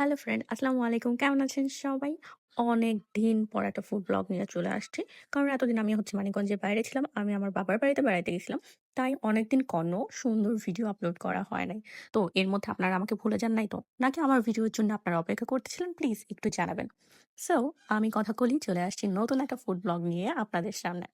Hello friend, আসসালামু আলাইকুম। কেমন আছেন সবাই? অনেক দিন পর একটা ফুড ব্লগ নিয়ে চলে আসছি। কারণ এতদিন আমি হচ্ছে মানিকগঞ্জের বাইরে ছিলাম। আমি আমার বাবার বাড়িতে বেড়াইতে গেছিলাম। তাই অনেকদিন কোনো সুন্দর ভিডিও আপলোড করা হয় নাই। তো এর মধ্যে আপনারা আমাকে ভুলে যান নাই তো? নাকি আমার ভিডিওর জন্য আপনারা অপেক্ষা করতেছিলেন? প্লিজ একটু জানাবেন। সো আমি কথা কলি চলে আসছি নতুন একটা ফুড ব্লগ নিয়ে আপনাদের সামনে।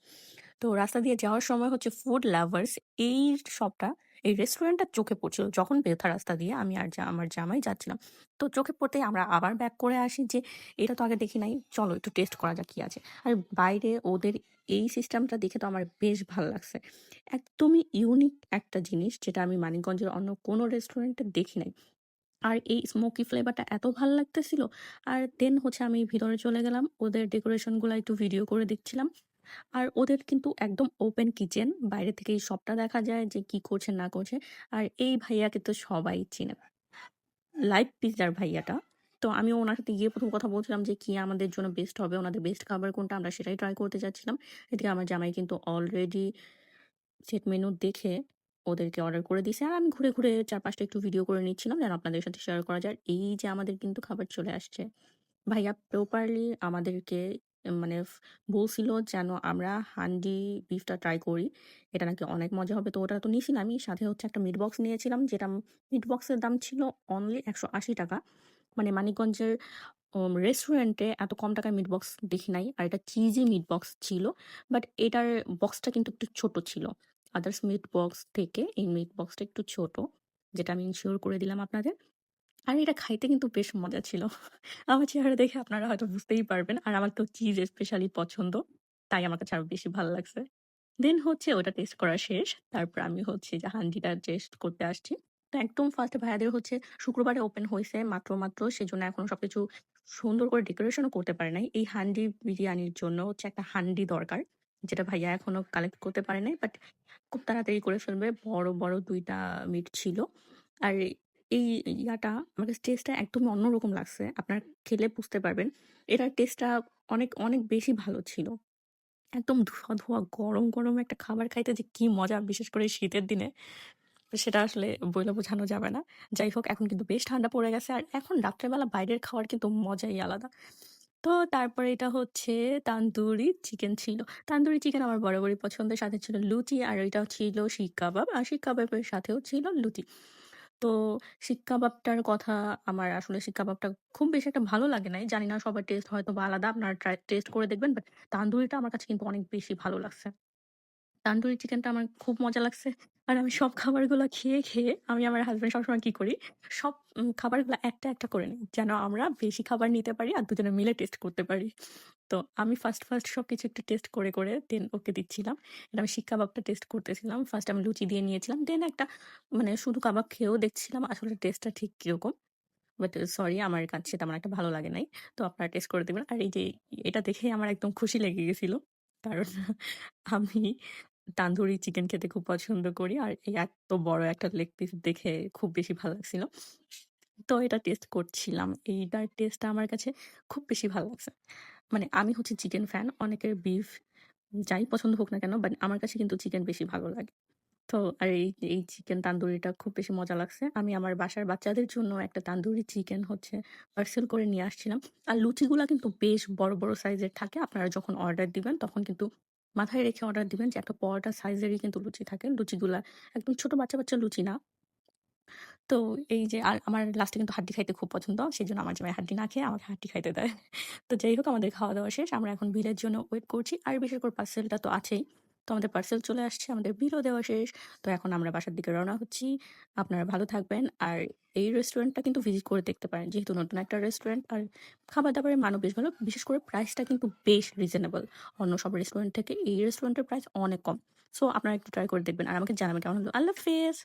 তো রাস্তা দিয়ে যাওয়ার সময় হচ্ছে ফুড লাভার্স এই শপটা এই রেস্টুরেন্টটা চোখে পড়ছিল যখন বেথা রাস্তা দিয়ে আমি আর আমার জামাই যাচ্ছিলাম। তো চোখে পড়তেই আমরা আবার ব্যাক করে আসি যে, এটা তো আগে দেখি নাই। চলো একটু টেস্ট করা যাক কি আছে। আর বাইরে ওদের এই সিস্টেমটা দেখে তো আমার বেশ ভালো লাগছে। একদমই ইউনিক একটা জিনিস যেটা আমি মানিকগঞ্জের অন্য কোনো রেস্টুরেন্টে দেখি নাই। আর এই স্মোকি ফ্লেভারটা এত ভালো লাগতেছিল। আর দেন হচ্ছে আমি ভিতরে চলে গেলাম। ওদের ডেকোরেশনগুলো একটু ভিডিও করে দেখছিলাম। আর ওদের কিন্তু একদম ওপেন কিচেন। বাইরে থেকেই সবটা দেখা যায় যে কি করছে না করছে। আর এই ভাইয়াকে তো সবাই চিনে। লাইভ পিজ্জার ভাইয়াটা। তো আমি ওনার সাথে গিয়ে প্রথম কথা বলছিলাম যে কি আমাদের জন্য বেস্ট হবে, ওনাদের বেস্ট খাবার কোনটা আমরা সেটাই ট্রাই করতে চাচ্ছিলাম। এদিকে আমার জামাই কিন্তু অলরেডি সেট মেনু দেখে ওদেরকে অর্ডার করে দিয়েছে আর আমি ঘুরে, ঘুরে ৪-৫ টা একটু ভিডিও করে নিচ্ছিলাম যেন আপনাদের সাথে শেয়ার করা যায়। এই যে আমাদের কিন্তু খাবার চলে আসছে। ভাইয়া প্রপারলি আমাদেরকে মানে বলছিল যেন আমরা হান্ডি বিফটা ট্রাই করি। এটা নাকি অনেক মজা হবে। তো ওটা তো নিছিলামই। সাথে হচ্ছে একটা মিট বক্স নিয়েছিলাম যেটা মিট বক্সের দাম ছিল অনলি ৳১৮০ মানে মানিকগঞ্জের রেস্টুরেন্টে এত কম টাকায় মিট বক্স দেখি নাই। আর এটা চিজি মিট বক্স ছিল। বাট এটার বক্সটা কিন্তু একটু ছোট ছিল। আদার্স মিট বক্স থেকে এই মিট বক্সটা একটু ছোট। যেটা আমি ইনশিওর করে দিলাম আপনাদের। আর এটা খাইতে কিন্তু বেশ মজা ছিল। আমার চেহারা দেখে আপনারা হয়তো বুঝতেই পারবেন। আর আমার তো চিজ স্পেশালি পছন্দ। তাই আমার কাছে আরও বেশি ভালো লাগছে। দেন হচ্ছে ওটা টেস্ট করা শেষ। তারপর আমি হচ্ছে যে হান্ডিটা টেস্ট করতে আসছি। তো একদম ফার্স্ট ভাইয়াদের হচ্ছে শুক্রবারে ওপেন হয়েছে মাত্র, মাত্র। সেজন্য এখনও সবকিছু সুন্দর করে ডেকোরেশনও করতে পারে নাই। এই হান্ডি বিরিয়ানির জন্য হচ্ছে একটা হান্ডি দরকার। যেটা ভাইয়া এখনও কালেক্ট করতে পারে নাই। বাট খুব তাড়াতাড়ি করে ফেলবে। বড়, বড় দুইটা মিট ছিল। আর এই ইয়াটা আমার কাছে টেস্টটা একদমই অন্যরকম লাগছে। আপনার খেলে বুঝতে পারবেন। এটার টেস্টটা অনেক, অনেক বেশি ভালো ছিল। একদম ধোঁয়া, ধোঁয়া গরম, গরম একটা খাবার খাইতে যে কি মজা বিশেষ করে শীতের দিনে সেটা আসলে বইলে বোঝানো যাবে না। যাই হোক এখন কিন্তু বেশ ঠান্ডা পড়ে গেছে। আর এখন রাত্রেবেলা বাইরের খাওয়ার কিন্তু মজাই আলাদা। তো তারপরে এটা হচ্ছে তান্দুরি চিকেন ছিল। তান্দুরি চিকেন আমার বরাবরই পছন্দের। সাথে ছিল লুচি আর ওইটা ছিল শিক কাবাব। আর শিক কাবাবের সাথেও ছিল লুচি। তো শিক্ষাবাবটার কথা আমার আসলে শিক্ষাবাবটা খুব বেশি একটা ভালো লাগে নাই। জানি না সবার টেস্ট হয়তো বা আলাদা। আপনারা টেস্ট করে দেখবেন। বাট তান্দুরিটা আমার কাছে কিন্তু অনেক বেশি ভালো লাগছে। তান্দুরি চিকেনটা আমার খুব মজা লাগছে। আর আমি সব খাবারগুলো খেয়ে, খেয়ে আমি আমার হাসব্যান্ড সবসময় কি করি, সব খাবারগুলো একটা, একটা করে নিই যেন আমরা বেশি খাবার নিতে পারি আর দুজনে মিলে টেস্ট করতে পারি। তো আমি ফার্স্ট, ফার্স্ট সব কিছু একটু টেস্ট করে, করে দেন ওকে দিচ্ছিলাম। এটা আমি শিক কাবাবটা টেস্ট করতেছিলাম। ফার্স্ট আমি লুচি দিয়ে নিয়েছিলাম। দেন একটা মানে শুধু কাবাব খেয়েও দেখছিলাম আসলে টেস্টটা ঠিক কীরকম বাট সরি আমার কাছে তেমন একটা ভালো লাগে নাই। তো আপনারা টেস্ট করে দেবেন আর এই যে এটা দেখেই আমার একদম খুশি লেগে গেছিল কারণ আমি তান্দুরি চিকেন খেতে খুব পছন্দ করি। আর এই এত বড় একটা লেগ পিস দেখে খুব বেশি ভালো লাগছিল। তো এটা টেস্ট করছিলাম। এইটার টেস্টটা আমার কাছে খুব বেশি ভালো লাগছে। মানে আমি হচ্ছে চিকেন ফ্যান। অনেকের বিফ যাই পছন্দ হোক না কেন বাট আমার কাছে কিন্তু চিকেন বেশি ভালো লাগে। তো আর এই, এই চিকেন তান্দুরিটা খুব বেশি মজা লাগছে। আমি আমার বাসার বাচ্চাদের জন্য একটা তান্দুরি চিকেন হচ্ছে পার্সেল করে নিয়ে আসছিলাম। আর লুচিগুলা কিন্তু বেশ বড়, বড় সাইজের থাকে। আপনারা যখন অর্ডার দিবেন তখন কিন্তু মাথায় রেখে অর্ডার দিবেন যে একটা পরোটা সাইজেরই কিন্তু লুচি থাকে। লুচিগুলা একদম ছোট বাচ্চা, বাচ্চা লুচি না। তো এই যে আর আমার লাস্টে কিন্তু হাড্ডি খাইতে খুব পছন্দ। সেই জন্য আমার জামাই হাড্ডি না খেয়ে আমাকে হাড্ডি খাইতে দেয়। তো যাই হোক আমাদের খাওয়া-দাওয়া শেষ। আমরা এখন বিলের জন্য ওয়েট করছি। আর বিশেষ করে পার্সেলটা তো আছেই। তো আমাদের পার্সেল চলে আসছে। আমাদের বিলও দেওয়া শেষ। তো এখন আমরা বাসার দিকে রওনা হচ্ছি। আপনারা ভালো থাকবেন। আর এই রেস্টুরেন্টটা কিন্তু ভিজিট করে দেখতে পারেন। যেহেতু নতুন একটা রেস্টুরেন্ট আর খাবার-দাবারের মানও বেশ ভালো। বিশেষ করে প্রাইসটা কিন্তু বেশ রিজনেবল। অন্য সব রেস্টুরেন্ট থেকে এই রেস্টুরেন্টের প্রাইস অনেক কম। সো আপনারা একটু ট্রাই করে দেখবেন। আর আমাকে জানাবেন কেমন। আল্লাহ হাফেজ।